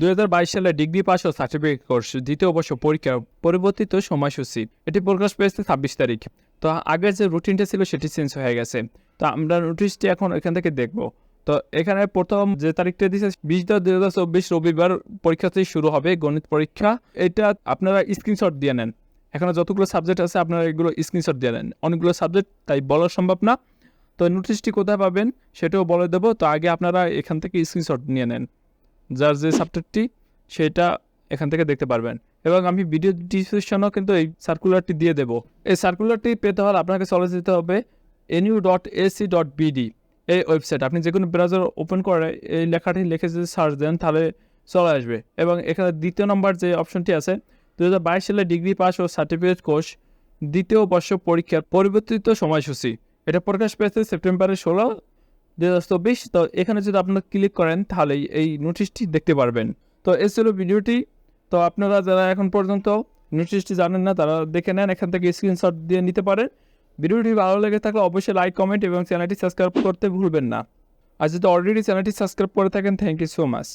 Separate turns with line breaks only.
দুই হাজার বাইশ সালে ডিগ্রি পাস ও সার্টিফিকেট কোর্স দ্বিতীয় বর্ষ পরীক্ষা পরিবর্তিত সময়সূচি। এটি প্রকাশ পেয়েছে ছাব্বিশ তারিখ। তো আগের যে রুটিনটা ছিল সেটি চেঞ্জ হয়ে গেছে। তো আমরা নোটিশটি এখন এখান থেকে দেখব। তো এখানে প্রথম যে তারিখটা দিয়েছে, বিশ দশ দুই হাজার চব্বিশ রবিবার পরীক্ষাতে শুরু হবে, গণিত পরীক্ষা। এটা আপনারা স্ক্রিনশট দিয়ে নেন। এখানে যতগুলো সাবজেক্ট আছে, আপনারা এগুলো স্ক্রিনশট দিয়ে নেন। অনেকগুলো সাবজেক্ট তাই বলা সম্ভব না। তো নোটিশটি কোথায় পাবেন, সেটাও বলে দেবো। তো আগে আপনারা এখান থেকে স্ক্রিনশট নিয়ে নেন। যার যে সাবজেক্টটি সেটা এখান থেকে দেখতে পারবেন। এবং আমি ভিডিও ডিসক্রিপশনও কিন্তু এই সার্কুলারটি দিয়ে দেবো। এই সার্কুলারটি পেতে হলে আপনাকে চলে যেতে হবে NU dot AC dot BD এই ওয়েবসাইট আপনি যে কোনো ব্রাউজার ওপেন করে এই লেখাটি লিখে যদি সার্চ দেন, তাহলে চলে আসবে। এবং এখানে দ্বিতীয় নম্বর যে অপশনটি আছে দু হাজার বাইশ সালে ডিগ্রি পাস ও সার্টিফিকেট কোর্স দ্বিতীয় বর্ষ পরীক্ষার পরিবর্তিত সময়সূচি। এটা প্রকাশ পেয়েছে সেপ্টেম্বরের ষোলো। দু হাজার চব্বিশ, তো এখানে যদি আপনারা ক্লিক করেন, তাহলে এই নোটিশটি দেখতে পারবেন। তো এ ছিল ভিডিওটি। তো আপনারা যারা এখন পর্যন্ত নোটিশটি জানেন না, তারা দেখে নেন, এখান থেকে স্ক্রিনশট দিয়ে নিতে পারেন। ভিডিওটি ভালো লেগে থাকলে অবশ্যই লাইক কমেন্ট এবং চ্যানেলটি সাবস্ক্রাইব করতে ভুলবেন না। আর যদি অলরেডি চ্যানেলটি সাবস্ক্রাইব করে থাকেন থ্যাংক ইউ সো মাচ